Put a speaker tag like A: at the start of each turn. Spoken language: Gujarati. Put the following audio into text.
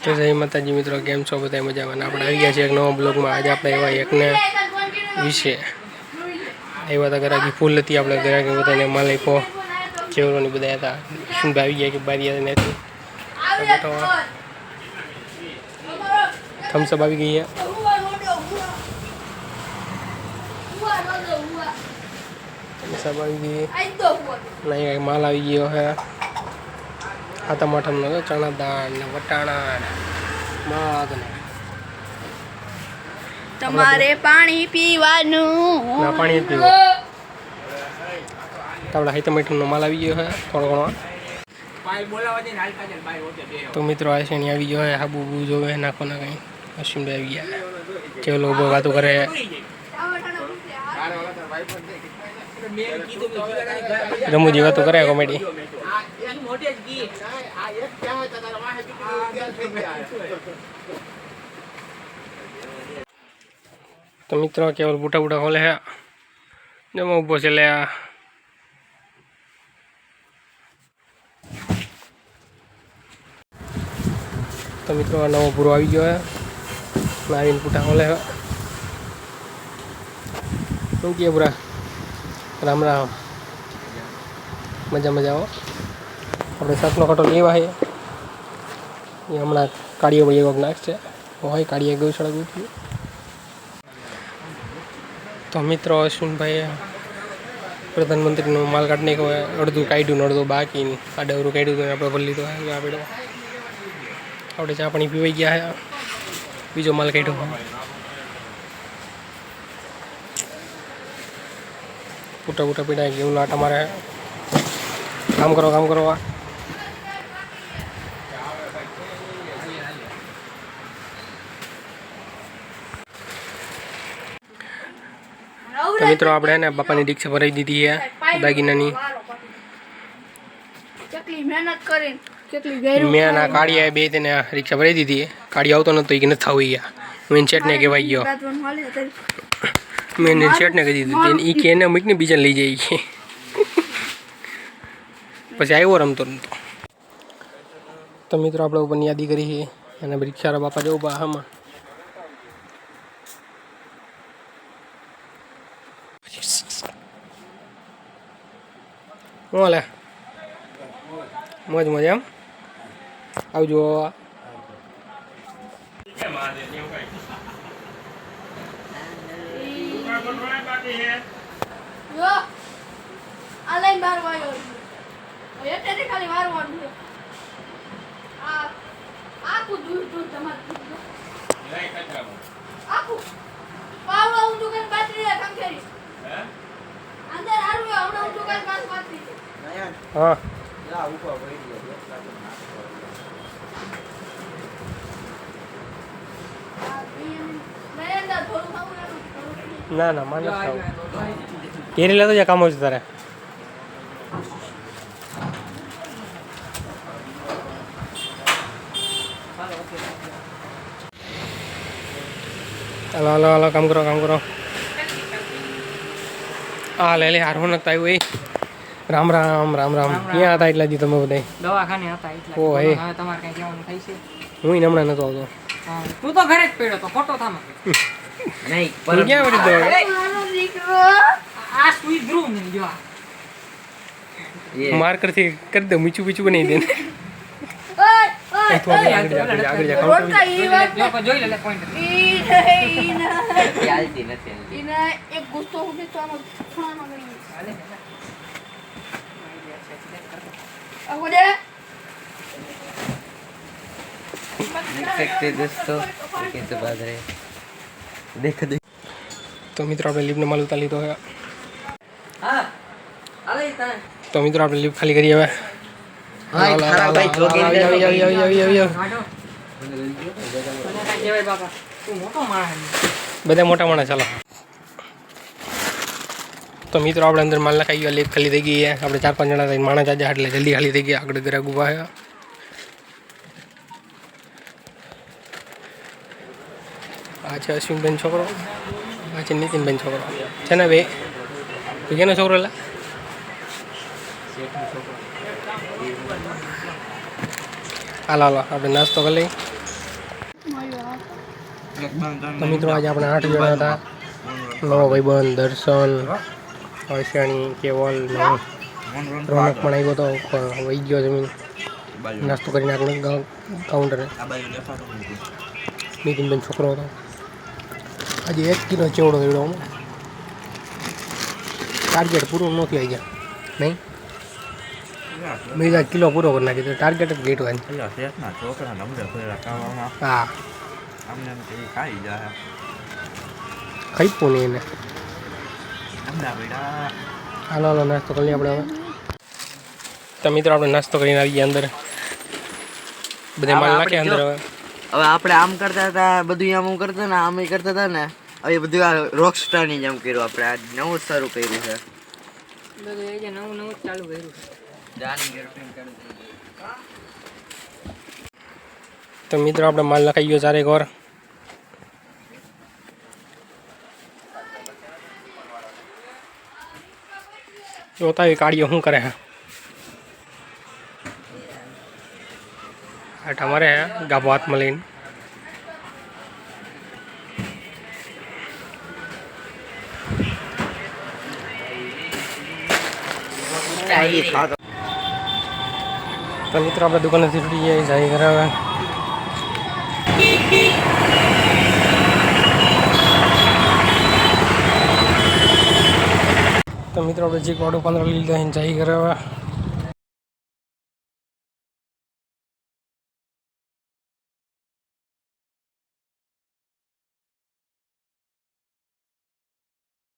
A: તો જય માતાજી મિત્રો કેમ છો? બધા મજામાં. આપણે આવી ગયા છીએ એક નવા બ્લોગમાં. આજે આપણે એવા એકને વિશે એવા હતા ઘરાકી ફૂલ હતી આપણે ઘરાકી બધાને માલ માલિકો ચેવરોની બધા હતા. સુનભાઈ આવી ગયા કે બારી હતી નથી. થમ્સઅપ આવી ગઈ છે. થમ્સઅપ આવી ગઈ નહીં માલ આવી ગયો છે. આ ટમાટરનો તો ચણા દાળ ને વટાણા ને મગ ને
B: તમારે પાણી પીવાનું.
A: ના પાણી પીવું. આપણે હાઈ ટમાટરનો માલ આવી ગયો છે થોડો ઘણો. તો મિત્રો આ આવી ગયો છે હાબુ બુ જોવે નાખો ના કંઈ. અશ્વિનભાઈ આવી ગયા. જે લોકો વાતો કરે. રમૂજી વાતો કરે કોમેડી. તો મિત્રો, કેવલ બુટા બુટા ખોલે છે જમા ઊભો છે લે આ તો મિત્રો, આ નવો પૂરો આવી ગયો હે. આવીને બુટા ખોલે હે. શું કહે પૂરા રામ રામ. મજા મજા આવો આપણે શાકનો કટો લેવા છે. એ હમણાં કાળીઓ ભાઈ એવો નાખશે હોય કાળીએ ગૌશાળા ગયું તો મિત્રો અશ્વિનભાઈએ પ્રધાનમંત્રીનું માલ કાઢી નાખ્યો હોય અડધું કાઢ્યું ને અડધું બાકી આ આડવરું કાઢ્યું હતું આપણે ભરી લીધો આપણે આપણે ચા પાણી પીવાઈ ગયા છે બીજો માલ કાઢ્યો પૂટા પૂટા પીડા એવું લાટા મારે. કામ કરો કામ કરો આ તો મિત્રો આપણે ને બાપાની દીક્ષા ભરાઈ દીધી છે દાગીનાની. મેં ના કાળિયા બે તેને રિક્ષા ભરાઈ દીધી. કાળી આવતો નતો કે નથી થવું ગયા. મેં શેઠને કહેવાય ગયો. મેં એને શેઠને કહી દીધું એ કે એને મૂકીને બીજાને લઈ જાય છે. પછી આવ્યો રમતો રમતો. તો મિત્રો આપણે ઉપર યાદી કરી છે. અને રિક્ષા બાપા જવું બા આમાં હાલે મોજ મોજ એમ. આવજો.
B: જો આ લઈને બાર વાગ્યો એટલે ખાલી વારવાનું આ આખું દૂર દૂર તમારે આખું. પાવડો હું દુકાન પાતરી રે કરી અંદર આરું હમણાં હું દુકાન પાસ પાતરી છે
A: હા.
B: ને.
A: ના, મને ખાવું. કેરી લેતો જા, કામ હોય તારે. હાલો હાલો હાલો, કામ કરો કામ કરો. હા લે લે હારવો નતા આવ્યું એ. રામ રામ રામ રામ. ક્યાં હતા એટલા દી તમે બધા
C: દવાખાને હતા એટલા
A: ઓ, હે.
C: હવે તમારે કઈ કહેવાનું થાય છે?
A: હું હમણાં નતો આવતો.
C: તું તો ઘરે જ પડ્યો તો ખોટો થામાં
A: પર ક્યાં વળી દો
B: મારો દીકરો
C: આ સુઈ ધ્રુવ ને જો માર્કર
A: માર્કરથી કરી દે મીચું બીચું બનાવી દે.
B: ઓય ઓય.
A: તું
B: તો
A: મિત્રો આપણે લીફનો માલ ઉતારી લીધો તો મિત્રો આપણે લીફ ખાલી કરી હવે બધા મોટા માણસ ચાલો તો મિત્રો, આપણે અંદર માલ નાખાઈ ગયો લીફ ખાલી થઈ ગઈ આપણે ચાર પાંચ જણા માણસ આજે એટલે જલ્દી ખાલી થઈ ગયા. આગળ ગ્રાહક ઊભા છે. આ છે અશ્વિનબેન છોકરો. આ છે નીતિનબેન છોકરો. છે ને બે કેનો છોકરો એટલે હાલો હાલો, આપણે નાસ્તો કરી લઈએ. તો મિત્રો, આજે આપણે આઠ જણા હતા. નવો ભાઈબંધ, દર્શન. હર્ષાણી કેવલ રોનક પણ આવ્યો પણ વહી ગયો જમીન. નાસ્તો કરીને આપણે કાઉન્ટરે નીતિનભાઈ છોકરો હતો. આજે એક કિલો ચેવડો એવડો ટાર્ગેટ પૂરો નથી આવી ગયા નહીં? બીજા કિલો પૂરો કરી નાખી. ટાર્ગેટ જ ગેટ
C: હોય
A: હા.
C: ખાઈ
A: નહીં એને. હાલો હાલો નાસ્તો કરી આપણે હવે. તો મિત્રો આપણે નાસ્તો કરીને આવી ગયા અંદર. બધે માલ નાખે અંદર હવે.
D: હવે આપણે આમ કરતા હતા બધું આમ કરતા ને આમ કરતા હતા ને હવે બધું આ રોક સ્ટારની જેમ કર્યું આપણે. આ નવું જ શરૂ કર્યું છે.
C: નવું નવું ચાલુ કર્યું
A: તો મિત્રો આપણે માલ નખાઈ ગયો ચારેક વાર. જોતા એ કાળીઓ શું કરે હે આઠા મારે હે ગાભો હાથમાં લઈને. તો મિત્રો આપણે દુકાનેથી છૂટી જઈએ જાય ઘરે તો મિત્રો આપણે જે કોડો પંદર લીધા જાય ઘરે હવે